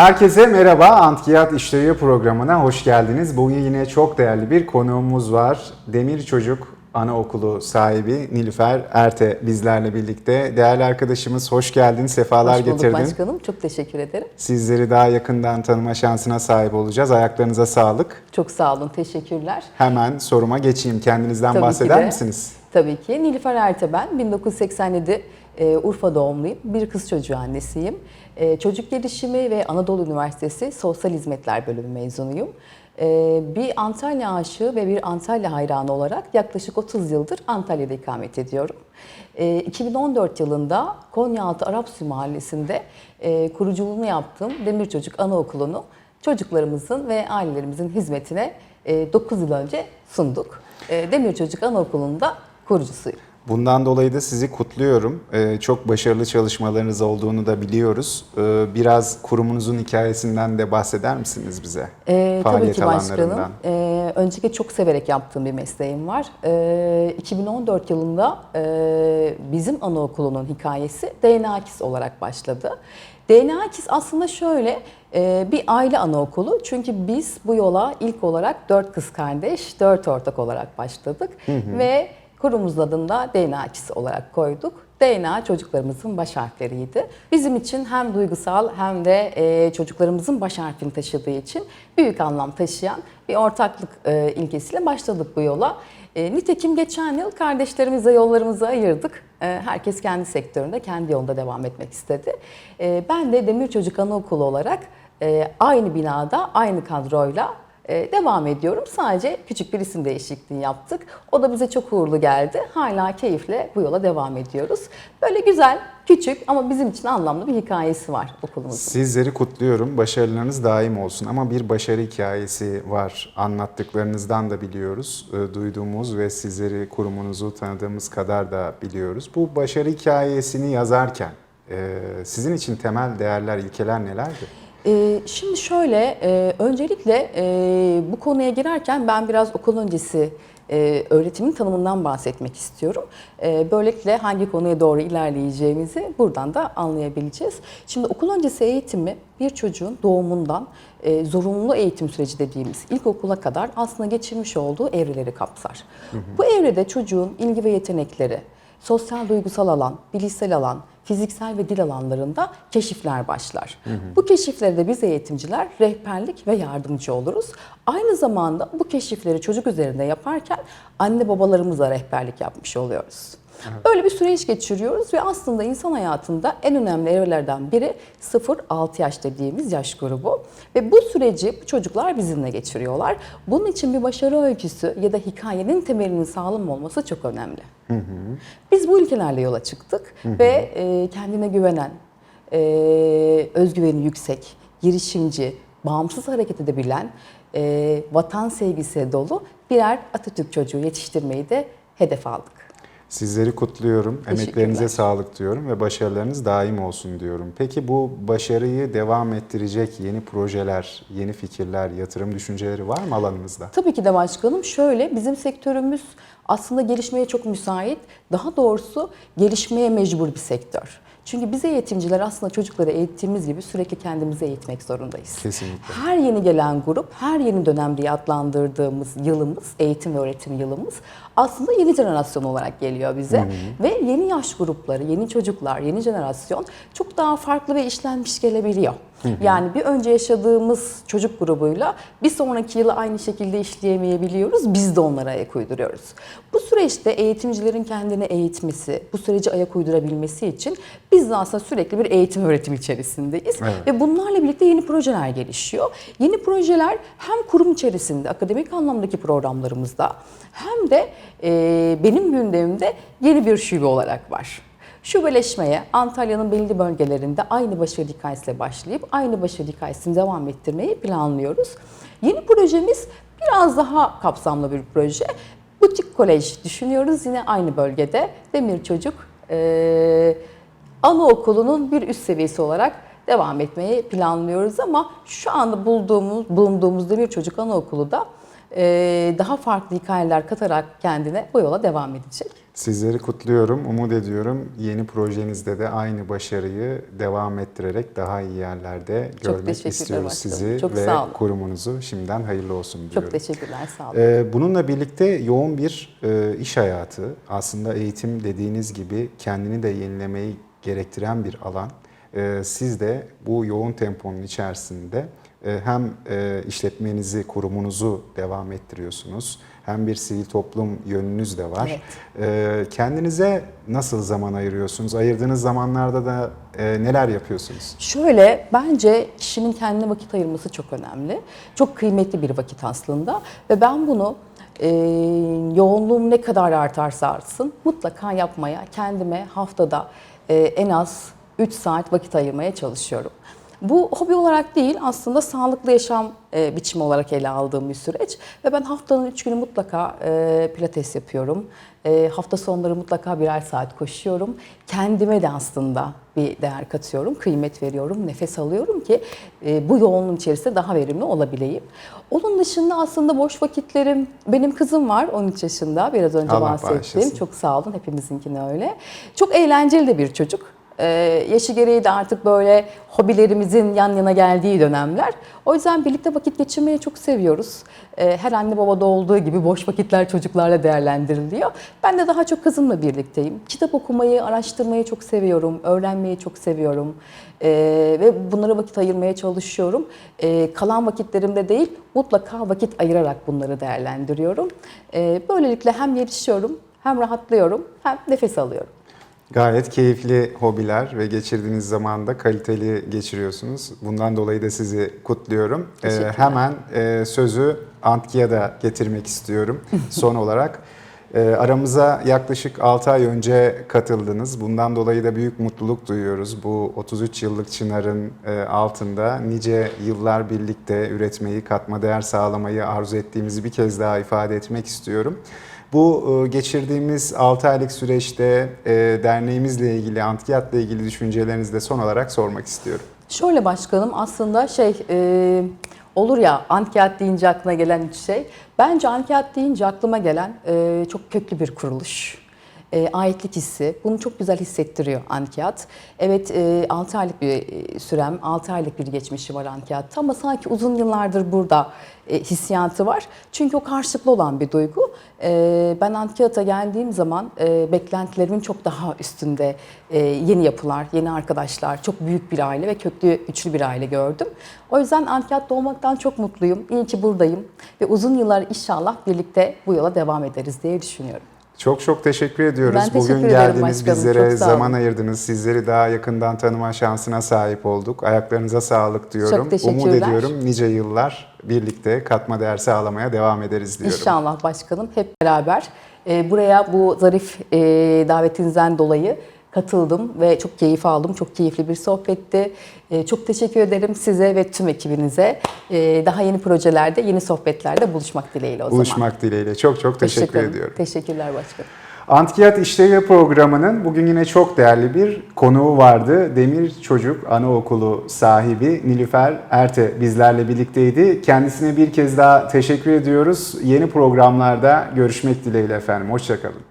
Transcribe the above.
Herkese merhaba, Antkiyat İşleri programına hoş geldiniz. Bugün yine çok değerli bir konuğumuz var. Demir Çocuk Anaokulu sahibi Nilüfer Erte bizlerle birlikte. Değerli arkadaşımız hoş geldin, sefalar Hoş bulduk getirdin. başkanım. Çok teşekkür ederim. Sizleri daha yakından tanıma şansına sahip olacağız. Ayaklarınıza sağlık. Çok sağ olun. Teşekkürler. Hemen soruma geçeyim. Kendinizden Tabii ki bahseder de. misiniz? Tabii ki. Nilüfer Erte ben. 1987 e, Urfa doğumluyum. Bir kız çocuğu annesiyim. E, çocuk gelişimi ve Anadolu Üniversitesi Sosyal Hizmetler Bölümü mezunuyum. E, bir Antalya aşığı ve bir Antalya hayranı olarak yaklaşık 30 yıldır Antalya'da ikamet ediyorum. E, 2014 yılında Konyaaltı Arapsu Mahallesi'nde e, kuruculuğunu yaptığım Demir Çocuk Anaokulu'nu çocuklarımızın ve ailelerimizin hizmetine 9 yıl önce sunduk. E, Demir Çocuk Anaokulu'nda kurucusuyum. Bundan dolayı da sizi kutluyorum. Ee, çok başarılı çalışmalarınız olduğunu da biliyoruz. Ee, biraz kurumunuzun hikayesinden de bahseder misiniz bize? Ee, tabii ki başkanım. Ee, öncelikle çok severek yaptığım bir mesleğim var. Ee, 2014 yılında e, bizim anaokulunun hikayesi DNAKİS olarak başladı. DNAKİS aslında şöyle e, bir aile anaokulu. Çünkü biz bu yola ilk olarak dört kız kardeş, dört ortak olarak başladık. Ve kurumumuzun adını da DNAKİS olarak koyduk. DNA çocuklarımızın baş harfleriydi. Bizim için hem duygusal hem de e, çocuklarımızın baş harfini taşıdığı için büyük anlam taşıyan bir ortaklık e, ilkesiyle başladık bu yola. E, nitekim geçen yıl kardeşlerimizle yollarımızı ayırdık. E, herkes kendi sektöründe, kendi yolunda devam etmek istedi. Ben de Demir Çocuk Anaokulu olarak aynı binada, aynı kadroyla devam ediyorum. Sadece küçük bir isim değişikliği yaptık. O da bize çok uğurlu geldi. Hala keyifle bu yola devam ediyoruz. Böyle güzel, küçük ama bizim için anlamlı bir hikayesi var okulumuzun. Sizleri kutluyorum. Başarılarınız daim olsun. Ama bir başarı hikayesi var. Anlattıklarınızdan da biliyoruz. E, Duyduğumuz ve sizleri kurumunuzu tanıdığımız kadar da biliyoruz. Bu başarı hikayesini yazarken e, sizin için temel değerler, ilkeler nelerdi? Ee, şimdi şöyle, e, öncelikle e, bu konuya girerken ben biraz okul öncesi e, öğretimin tanımından bahsetmek istiyorum. E, böylelikle hangi konuya doğru ilerleyeceğimizi buradan da anlayabileceğiz. Şimdi okul öncesi eğitimi bir çocuğun doğumundan e, zorunlu eğitim süreci dediğimiz ilkokula kadar aslında geçirmiş olduğu evreleri kapsar. Bu evrede çocuğun ilgi ve yetenekleri, sosyal duygusal alan, bilişsel alan, fiziksel ve dil alanlarında keşifler başlar. Bu keşiflere de biz eğitimciler rehberlik ve yardımcı oluruz. Aynı zamanda bu keşifleri çocuk üzerinde yaparken anne babalarımıza rehberlik yapmış oluyoruz. Öyle bir süreç geçiriyoruz ve aslında insan hayatında en önemli evrelerden biri 0-6 yaş dediğimiz yaş grubu. Ve bu süreci bu çocuklar bizimle geçiriyorlar. Bunun için bir başarı öyküsü ya da hikayenin temelinin sağlam olması çok önemli. Biz bu ilkelerle yola çıktık ve e, kendine güvenen, e, özgüveni yüksek, girişimci, bağımsız hareket edebilen, e, vatan sevgisi dolu birer Atatürk çocuğu yetiştirmeyi de hedef aldık. Sizleri kutluyorum. Emeklerinize sağlık diyorum ve başarılarınız daim olsun diyorum. Peki bu başarıyı devam ettirecek yeni projeler, yeni fikirler, yatırım düşünceleri var mı alanınızda? Tabii ki de başkanım. Şöyle bizim sektörümüz aslında gelişmeye çok müsait. Daha doğrusu gelişmeye mecbur bir sektör. Çünkü biz eğitimciler aslında çocukları eğittiğimiz gibi sürekli kendimizi eğitmek zorundayız. Kesinlikle. Her yeni gelen grup, her yeni dönem diye adlandırdığımız yılımız, eğitim ve öğretim yılımız aslında yeni jenerasyon olarak geliyor bize. Ve yeni yaş grupları, yeni çocuklar, yeni jenerasyon çok daha farklı ve işlenmiş gelebiliyor. Yani bir önce yaşadığımız çocuk grubuyla bir sonraki yılı aynı şekilde işleyemeyebiliyoruz. Biz de onlara ayak uyduruyoruz. Süreçte eğitimcilerin kendini eğitmesi, bu süreci ayak uydurabilmesi için biz de aslında sürekli bir eğitim öğretim içerisindeyiz. Evet. Ve bunlarla birlikte yeni projeler gelişiyor. Yeni projeler hem kurum içerisinde, akademik anlamdaki programlarımızda hem de e, benim gündemimde yeni bir şube olarak var. Şubeleşmeye Antalya'nın belli bölgelerinde aynı başarı hikayesiyle başlayıp aynı başarı hikayesini devam ettirmeyi planlıyoruz. Yeni projemiz biraz daha kapsamlı bir proje. Kolej düşünüyoruz yine aynı bölgede. Demir Çocuk e, anaokulunun bir üst seviyesi olarak devam etmeyi planlıyoruz ama şu anda bulduğumuz, bulunduğumuz Demir Çocuk Anaokulu da e, daha farklı hikayeler katarak kendine bu yola devam edecek. Sizleri kutluyorum. Umut ediyorum yeni projenizde de aynı başarıyı devam ettirerek daha iyi yerlerde Çok görmek istiyoruz başkanım. sizi Çok ve sağ olun. kurumunuzu. Şimdiden hayırlı olsun diyorum. Çok teşekkürler, sağ olun. Ee, Bununla birlikte yoğun bir e, iş hayatı, aslında eğitim dediğiniz gibi kendini de yenilemeyi gerektiren bir alan. Ee, Siz de bu yoğun temponun içerisinde e, hem e, işletmenizi, kurumunuzu devam ettiriyorsunuz, hem bir sivil toplum yönünüz de var. Ee, Kendinize nasıl zaman ayırıyorsunuz? Ayırdığınız zamanlarda da e, neler yapıyorsunuz? Şöyle, bence kişinin kendine vakit ayırması çok önemli. Çok kıymetli bir vakit aslında. Ve ben bunu e, yoğunluğum ne kadar artarsa artsın mutlaka yapmaya, kendime haftada e, en az 3 saat vakit ayırmaya çalışıyorum. Bu hobi olarak değil aslında sağlıklı yaşam e, biçimi olarak ele aldığım bir süreç. Ve ben haftanın 3 günü mutlaka e, pilates yapıyorum. E, hafta sonları mutlaka birer saat koşuyorum. Kendime de aslında bir değer katıyorum, kıymet veriyorum, nefes alıyorum ki e, bu yoğunluğun içerisinde daha verimli olabileyim. Onun dışında aslında boş vakitlerim, benim kızım var 13 yaşında biraz önce Allah bahsettiğim. bağışlasın. Çok sağ olun hepimizinkine öyle. Çok eğlenceli de bir çocuk. Ee, yaşı gereği de artık böyle hobilerimizin yan yana geldiği dönemler. O yüzden birlikte vakit geçirmeyi çok seviyoruz. Ee, her anne babada olduğu gibi boş vakitler çocuklarla değerlendiriliyor. Ben de daha çok kızımla birlikteyim. Kitap okumayı, araştırmayı çok seviyorum. Öğrenmeyi çok seviyorum. Ee, ve bunlara vakit ayırmaya çalışıyorum. Kalan vakitlerimde değil, mutlaka vakit ayırarak bunları değerlendiriyorum. Böylelikle hem gelişiyorum, hem rahatlıyorum, hem nefes alıyorum. Gayet keyifli hobiler ve geçirdiğiniz zamanda kaliteli geçiriyorsunuz. Bundan dolayı da sizi kutluyorum. Ee, hemen e, sözü Antki'ye da getirmek istiyorum son olarak. Ee, aramıza yaklaşık 6 ay önce katıldınız. Bundan dolayı da büyük mutluluk duyuyoruz. Bu 33 yıllık Çınar'ın e, altında nice yıllar birlikte üretmeyi, katma değer sağlamayı arzu ettiğimizi bir kez daha ifade etmek istiyorum. Bu e, geçirdiğimiz 6 aylık süreçte e, derneğimizle ilgili, Antkiyat'la ilgili düşüncelerinizi de son olarak sormak istiyorum. Şöyle başkanım aslında şey e, olur ya Ankiyat deyince aklına gelen üç şey. Bence Ankiyat deyince aklıma gelen e, çok köklü bir kuruluş. E, aitlik hissi. Bunu çok güzel hissettiriyor Ankiyat. Evet e, 6 aylık bir e, sürem, 6 aylık bir geçmişi var Ankiyat'ta ama sanki uzun yıllardır burada e, hissiyatı var. Çünkü o karşılıklı olan bir duygu. E, ben Ankiyat'a geldiğim zaman e, beklentilerimin çok daha üstünde e, yeni yapılar, yeni arkadaşlar, çok büyük bir aile ve köklü, güçlü bir aile gördüm. O yüzden Ankiyat'ta olmaktan çok mutluyum. İyi ki buradayım ve uzun yıllar inşallah birlikte bu yola devam ederiz diye düşünüyorum. Çok çok teşekkür ediyoruz. Ben teşekkür Bugün geldiniz, başkanım. bizlere zaman ayırdınız. Sizleri daha yakından tanıma şansına sahip olduk. Ayaklarınıza sağlık diyorum. Çok teşekkürler. Umut ediyorum nice yıllar birlikte katma değer sağlamaya devam ederiz diyorum. İnşallah başkanım hep beraber e, buraya bu zarif e, davetinizden dolayı katıldım ve çok keyif aldım. Çok keyifli bir sohbetti. E, çok teşekkür ederim size ve tüm ekibinize. E, daha yeni projelerde, yeni sohbetlerde buluşmak dileğiyle o zaman. Buluşmak dileğiyle. Çok çok teşekkür Hoşçakalın. ediyorum. Teşekkürler başkanım. Antkiyat İşlevi programının bugün yine çok değerli bir konuğu vardı. Demir Çocuk Anaokulu sahibi Nilüfer Erte bizlerle birlikteydi. Kendisine bir kez daha teşekkür ediyoruz. Yeni programlarda görüşmek dileğiyle efendim. Hoşçakalın.